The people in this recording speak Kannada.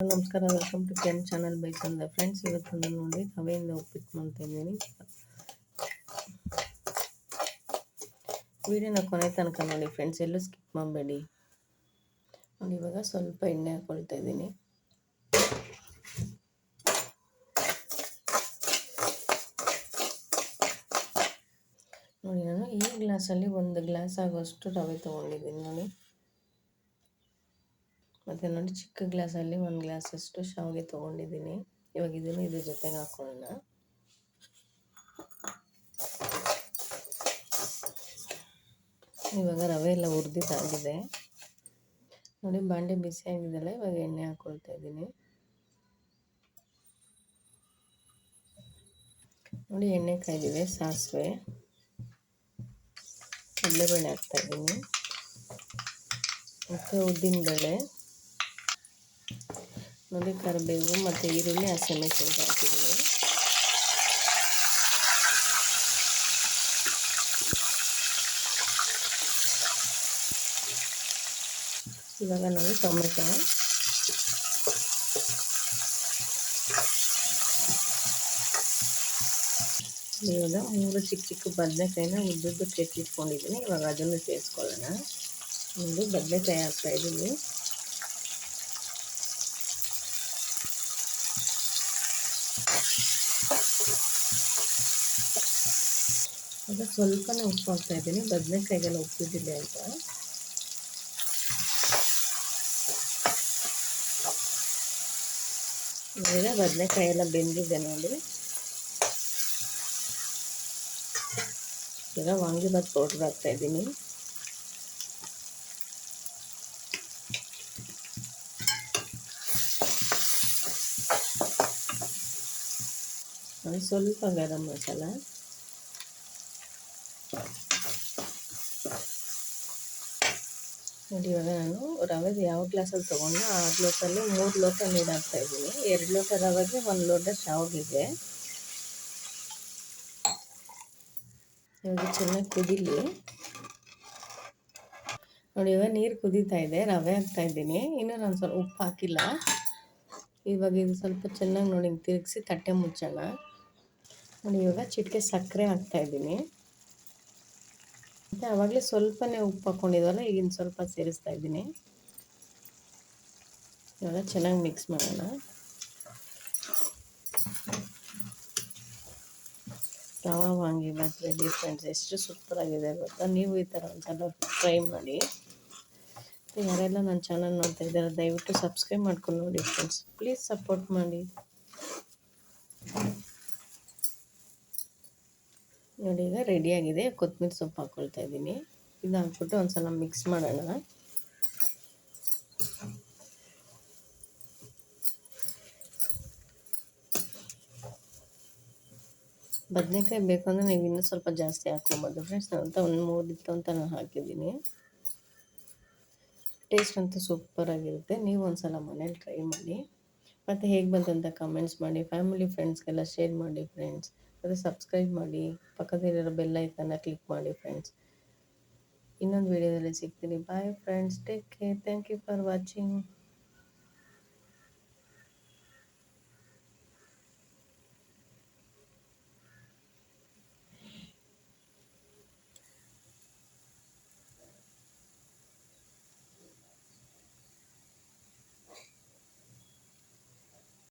ನಮಸ್ಕಾರ ವೆಲ್ಕಮ್ ಟು ಕೆನ್ ಚಾನಲ್ ಬೈಕ್ ಅಂದ ಫ್ರೆಂಡ್ಸ್ ಇವತ್ತು ನೋಡಿ ತವೆಯಿಂದ ಉಪ್ಪಿಟ್ಟು ಮಾಡ್ತಾ ಇದ್ದೀನಿ. ವಿಡಿಯೋನ ಕೊನೆ ತನಕ ನೋಡಿ ಫ್ರೆಂಡ್ಸ್ ಎಲ್ಲೂ ಸ್ಕಿಪ್ ಮಾಡಬೇಡಿ. ನೋಡಿ, ಇವಾಗ ಸ್ವಲ್ಪ ಎಣ್ಣೆ ಹಾಕೊಳ್ತಾ ಇದ್ದೀನಿ. ನೋಡಿ, ನಾನು ಈ ಗ್ಲಾಸಲ್ಲಿ ಒಂದು ಗ್ಲಾಸ್ ಆಗೋಷ್ಟು ರವೆ ತೊಗೊಂಡಿದ್ದೀನಿ ನೋಡಿ. ಮತ್ತು ನೋಡಿ ಚಿಕ್ಕ ಗ್ಲಾಸಲ್ಲಿ ಒಂದು ಗ್ಲಾಸಷ್ಟು ಶಾವಿಗೆ ತೊಗೊಂಡಿದ್ದೀನಿ. ಇವಾಗ ಇದನ್ನು ಇದ್ರ ಜೊತೆಗೆ ಹಾಕೊಳ್ಳೋಣ. ಇವಾಗ ರವೆ ಎಲ್ಲ ಹುರಿದಿದ್ದಾಗಿದೆ. ನೋಡಿ ಬಾಂಡೆ ಬಿಸಿ ಆಗಿದೆಲ್ಲ ಇವಾಗ ಎಣ್ಣೆ ಹಾಕ್ಕೊಳ್ತಾ ಇದ್ದೀನಿ. ನೋಡಿ ಎಣ್ಣೆ ಕಾಯ್ದಿದೆ, ಸಾಸಿವೆ ಕಡಲೆಬೇಳೆ ಹಾಕ್ತಾಯಿದ್ದೀನಿ ಮತ್ತು ಉದ್ದಿನಬೇಳೆ. ನೋಡಿ ಕರಿಬೇವು ಮತ್ತು ಈರುಳ್ಳಿ ಹಸಿಮೆಣಸಿನ್ಕಾಯಿ ಹಾಕಿದ್ದೀನಿ. ಇವಾಗ ನೋಡಿ ಟೊಮೆಟೊ. ಇವಾಗ ಮೂರು ಚಿಕ್ಕ ಚಿಕ್ಕ ಬದನೆಕಾಯಿನ ಉದ್ದುದ್ದು ಕೆತ್ತಿಟ್ಕೊಂಡಿದ್ದೀನಿ. ಇವಾಗ ಅದನ್ನು ಸೇರಿಸ್ಕೊಳ್ಳೋಣ. ಒಂದು ಬದನೆಕಾಯಿ ಹಾಕ್ತಾಯಿದ್ದೀನಿ ಈಗ ಸ್ವಲ್ಪನೇ ಉಪ್ಪು ಹಾಕ್ತಾ ಇದ್ದೀನಿ. ಬದನೆಕಾಯಿಗೆಲ್ಲ ಉಪ್ಪಿದ್ದಿಲ್ಲ ಅಂತ. ಈಗ ಬದನೆಕಾಯಿ ಎಲ್ಲ ಬೆಂದಿದೆ ನೋಡಿ. ಈಗ ವಾಂಗಿಬಾತ್ ಪೌಡ್ರ್ ಹಾಕ್ತಾ ಇದ್ದೀನಿ. ಸ್ವಲ್ಪ ಗರಂ ಮಸಾಲ ನೋಡಿ ಇವಾಗ ನಾನು ರವೆದು ಯಾವ ಗ್ಲಾಸಲ್ಲಿ ತೊಗೊಂಡು ಆ ಲೋಟಲ್ಲಿ ಮೂರು ಲೋಟ ನೀರು ಹಾಕ್ತಾಯಿದ್ದೀನಿ ಎರಡು ಲೋಟ ರವೆಗೆ ಒಂದು ಲೋಟ ಶಾವಿಗೆ ಇವಾಗ ಚೆನ್ನಾಗಿ ಕುದೀಲಿ ನೋಡಿ ಇವಾಗ ನೀರು ಕುದೀತಾ ಇದೆ ರವೆ ಹಾಕ್ತಾ ಇದ್ದೀನಿ ಇನ್ನೂ ನಾನು ಸ್ವಲ್ಪ ಉಪ್ಪು ಹಾಕಿಲ್ಲ ಇವಾಗ ಇದು ಸ್ವಲ್ಪ ಚೆನ್ನಾಗಿ ನೋಡಿ ತಿರುಗಿಸಿ ತಟ್ಟೆ ಮುಚ್ಚೋಣ ನೋಡಿ ಇವಾಗ ಚಿಟಿಕೆ ಸಕ್ಕರೆ ಹಾಕ್ತಾಯಿದ್ದೀನಿ ಮತ್ತು ಆವಾಗಲೇ ಸ್ವಲ್ಪನೇ ಉಪ್ಪು ಹಾಕ್ಕೊಂಡಿದ್ವಲ್ಲ ಈಗಿನ ಸ್ವಲ್ಪ ಸೇರಿಸ್ತಾ ಇದ್ದೀನಿ. ಇವಾಗ ಚೆನ್ನಾಗಿ ಮಿಕ್ಸ್ ಮಾಡೋಣ. ರವಾ ವಾಂಗಿ ಬಾತ್ ರೆಡಿ ಫ್ರೆಂಡ್ಸ್ ಎಷ್ಟು ಸೂಪರಾಗಿದೆ ಗೊತ್ತಾ? ನೀವು ಈ ಥರ ಒಂದ್ಸಲ ಟ್ರೈ ಮಾಡಿ. ಯಾರೆಲ್ಲ ನನ್ನ ಚಾನಲ್ ನೋಡ್ತಾ ದಯವಿಟ್ಟು ಸಬ್ಸ್ಕ್ರೈಬ್ ಮಾಡ್ಕೊಂಡು ನೋಡಿ ಫ್ರೆಂಡ್ಸ್ ಪ್ಲೀಸ್ ಸಪೋರ್ಟ್ ಮಾಡಿ. ನೋಡಿ, ಈಗ ರೆಡಿಯಾಗಿದೆ ಕೊತ್ತಂಬರಿ ಸೊಪ್ಪು ಹಾಕ್ಕೊಳ್ತಾ ಇದ್ದೀನಿ. ಇದು ಹಾಕ್ಬಿಟ್ಟು ಒಂದು ಸಲ ಮಿಕ್ಸ್ ಮಾಡೋಣ. ಬದನೆಕಾಯಿ ಬೇಕಂದ್ರೆ ನೀವು ಇನ್ನೂ ಸ್ವಲ್ಪ ಜಾಸ್ತಿ ಹಾಕ್ಕೊಬೋದು ಫ್ರೆಂಡ್ಸ್ ಅಂತ ಒಂದು ಮೂರು ಇತ್ತು ಅಂತ ನಾನು ಹಾಕಿದ್ದೀನಿ. ಟೇಸ್ಟ್ ಅಂತೂ ಸೂಪರಾಗಿರುತ್ತೆ ನೀವು ಒಂದು ಸಲ ಮನೇಲಿ ಟ್ರೈ ಮಾಡಿ. ಮತ್ತು ಹೇಗೆ ಬಂತಂತ ಕಮೆಂಟ್ಸ್ ಮಾಡಿ. ಫ್ಯಾಮಿಲಿ ಫ್ರೆಂಡ್ಸ್ಗೆಲ್ಲ ಶೇರ್ ಮಾಡಿ ಫ್ರೆಂಡ್ಸ್ ಮತ್ತು ಸಬ್ಸ್ಕ್ರೈಬ್ ಮಾಡಿ ಪಕ್ಕದಲ್ಲಿರೋ ಬೆಲ್ ಐಕನ್ನ ಕ್ಲಿಕ್ ಮಾಡಿ ಫ್ರೆಂಡ್ಸ್ ಇನ್ನೊಂದು ವಿಡಿಯೋದಲ್ಲಿ ಸಿಗ್ತೀನಿ. Bye friends take care thank you for watching